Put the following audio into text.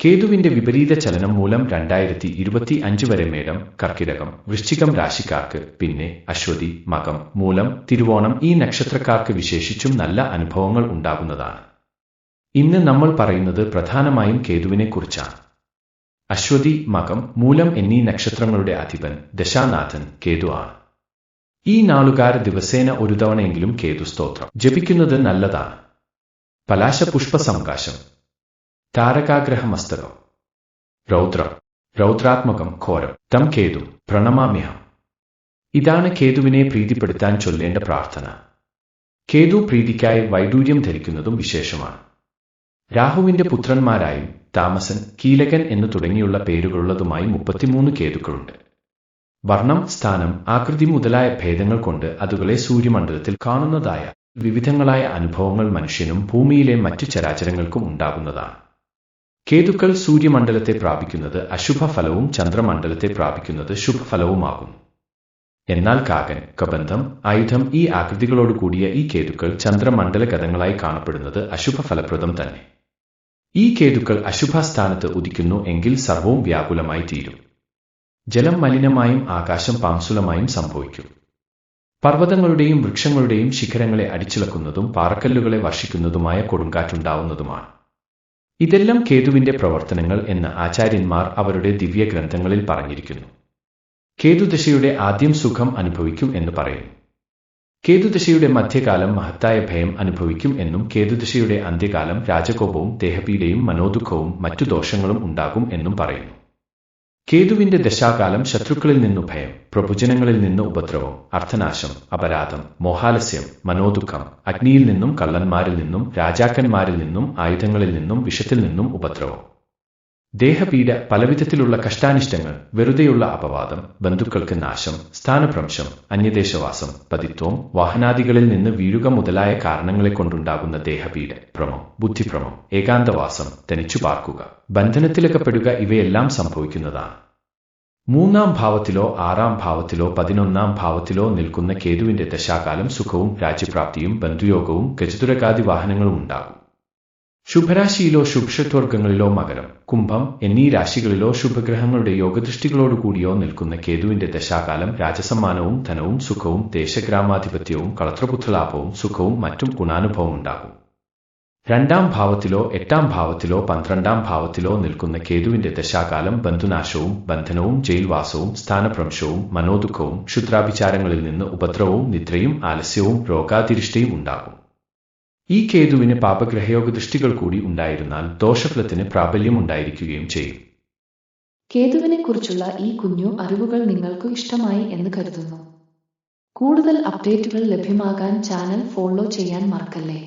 കേതുവിന്റെ വിപരീത ചലനം മൂലം രണ്ടായിരത്തി ഇരുപത്തി അഞ്ച് വരെ മേടം കർക്കിടകം വൃശ്ചികം രാശിക്കാർക്ക് പിന്നെ അശ്വതി മകം മൂലം തിരുവോണം ഈ നക്ഷത്രക്കാർക്ക് വിശേഷിച്ചും നല്ല അനുഭവങ്ങൾ ഉണ്ടാകുന്നതാണ്. ഇന്ന് നമ്മൾ പറയുന്നത് പ്രധാനമായും കേതുവിനെ കുറിച്ചാണ് അശ്വതി മകം മൂലം എന്നീ നക്ഷത്രങ്ങളുടെ അധിപൻ ദശാനാഥൻ കേതു ആണ്. ഈ നാളുകാർ ദിവസേന ഒരു തവണയെങ്കിലും കേതു സ്തോത്രം. ജപിക്കുന്നത് നല്ലതാണ്. പലാശപുഷ്പ സംകാശം താരകാഗ്രഹമസ്തകം. രൗദ്രം. രൗദ്രാത്മകം ഘോരം. തം കേതു പ്രണമാമ്യഹം. ഇതാണ് കേതുവിനെ പ്രീതിപ്പെടുത്താൻ ചൊല്ലേണ്ട പ്രാർത്ഥന. കേതു പ്രീതിക്കായി വൈഡൂര്യം ധരിക്കുന്നതും വിശേഷമാണ്. രാഹുവിന്റെ പുത്രന്മാരായും താമസൻ കീലകൻ എന്നു തുടങ്ങിയുള്ള പേരുകളുള്ളതുമായി മുപ്പത്തിമൂന്ന് കേതുക്കളുണ്ട്. വർണം സ്ഥാനം ആകൃതി മുതലായ ഭേദങ്ങൾ കൊണ്ട് അതുകളെ സൂര്യമണ്ഡലത്തിൽ കാണുന്നതായ വിവിധങ്ങളായ അനുഭവങ്ങൾ മനുഷ്യനും ഭൂമിയിലെ മറ്റു ചരാചരങ്ങൾക്കും ഉണ്ടാകുന്നതാണ്. കേതുക്കൾ സൂര്യമണ്ഡലത്തെ പ്രാപിക്കുന്നത് അശുഭഫലവും ചന്ദ്രമണ്ഡലത്തെ പ്രാപിക്കുന്നത് ശുഭഫലവുമാകും എന്നാൽ കാകൻ കബന്ധം ആയുധം ഈ ആകൃതികളോട് കൂടിയ ഈ കേതുക്കൾ ചന്ദ്രമണ്ഡലഗതങ്ങളായി കാണപ്പെടുന്നത് അശുഭഫലപ്രദം തന്നെ. ഈ കേതുക്കൾ അശുഭസ്ഥാനത്ത് ഉദിക്കുന്നു എങ്കിൽ സർവവും വ്യാകുലമായി തീരും. ജലം മലിനമായും ആകാശം പാംസുലമായും സംഭവിക്കും. പർവതങ്ങളുടെയും വൃക്ഷങ്ങളുടെയും ശിഖരങ്ങളെ അടിച്ചിളക്കുന്നതും പാറക്കല്ലുകളെ വർഷിക്കുന്നതുമായ കൊടുങ്കാറ്റുണ്ടാവുന്നതുമാണ്. ഇതെല്ലാം കേതുവിന്റെ പ്രവർത്തനങ്ങൾ എന്ന് ആചാര്യന്മാർ അവരുടെ ദിവ്യഗ്രന്ഥങ്ങളിൽ പറഞ്ഞിരിക്കുന്നു. കേതുദശയുടെ ആദ്യം സുഖം അനുഭവിക്കും എന്ന് പറയുന്നു. കേതുദശയുടെ മധ്യകാലം മഹത്തായ ഭയം അനുഭവിക്കും എന്നും കേതുദശയുടെ അന്ത്യകാലം രാജകോപവും ദേഹപീഡയും മനോദുഃഖവും മറ്റു ദോഷങ്ങളും ഉണ്ടാകും എന്നും പറയുന്നു. കേതുവിന്റെ ദശാകാലം ശത്രുക്കളിൽ നിന്നു ഭയം പ്രഭുജനങ്ങളിൽ നിന്ന് ഉപദ്രവം അർത്ഥനാശം അപരാധം മോഹാലസ്യം മനോദുഃഖം അഗ്നിയിൽ നിന്നും കള്ളന്മാരിൽ നിന്നും രാജാക്കന്മാരിൽ നിന്നും ആയുധങ്ങളിൽ നിന്നും വിഷത്തിൽ നിന്നും ഉപദ്രവം. ദേഹപീഡ പലവിധത്തിലുള്ള കഷ്ടാനിഷ്ടങ്ങൾ വെറുതെയുള്ള അപവാദം ബന്ധുക്കൾക്ക് നാശം സ്ഥാനഭ്രംശം അന്യദേശവാസം പതിത്വം വാഹനാദികളിൽ നിന്ന് വീഴുക മുതലായ കാരണങ്ങളെ കൊണ്ടുണ്ടാകുന്ന ദേഹപീഡ ഭ്രമം ബുദ്ധിഭ്രമം ഏകാന്തവാസം തനിച്ചു പാർക്കുക ബന്ധനത്തിലകപ്പെടുക ഇവയെല്ലാം സംഭവിക്കുന്നതാണ്. മൂന്നാം ഭാവത്തിലോ ആറാം ഭാവത്തിലോ പതിനൊന്നാം ഭാവത്തിലോ നിൽക്കുന്ന കേതുവിന്റെ ദശാകാലം സുഖവും രാജ്യപ്രാപ്തിയും ബന്ധുയോഗവും ഗജതുരകാദി വാഹനങ്ങളും ഉണ്ടാകും. ശുഭരാശിയിലോ ശുഭക്ഷത്വർഗങ്ങളിലോ മകരം കുംഭം എന്നീ രാശികളിലോ ശുഭഗ്രഹങ്ങളുടെ യോഗദൃഷ്ടികളോടുകൂടിയോ നിൽക്കുന്ന കേതുവിന്റെ ദശാകാലം രാജസമ്മാനവും ധനവും സുഖവും ദേശഗ്രാമാധിപത്യവും കളത്രപുത്രലാഭവും സുഖവും മറ്റും ഗുണാനുഭവം ഉണ്ടാകും. രണ്ടാം ഭാവത്തിലോ എട്ടാം ഭാവത്തിലോ പന്ത്രണ്ടാം ഭാവത്തിലോ നിൽക്കുന്ന കേതുവിന്റെ ദശാകാലം ബന്ധുനാശവും ബന്ധനവും ജയിൽവാസവും സ്ഥാനഭ്രംശവും മനോദുഃഖവും ക്ഷുദ്രാഭിചാരങ്ങളിൽ നിന്ന് ഉപദ്രവവും നിദ്രയും ആലസ്യവും രോഗാതിരിഷ്ടയും ഉണ്ടാകും. ഈ കേതുവിന് പാപഗ്രഹയോഗ ദൃഷ്ടികൾ കൂടി ഉണ്ടായിരുന്നാൽ ദോഷഫലത്തിന് പ്രാബല്യം ഉണ്ടായിരിക്കുകയും ചെയ്യും. കേതുവിനെ കുറിച്ചുള്ള ഈ കുഞ്ഞു അറിവുകൾ നിങ്ങൾക്ക് ഇഷ്ടമായി എന്ന് കരുതുന്നു. കൂടുതൽ അപ്ഡേറ്റുകൾ ലഭ്യമാകാൻ ചാനൽ ഫോളോ ചെയ്യാൻ മറക്കല്ലേ?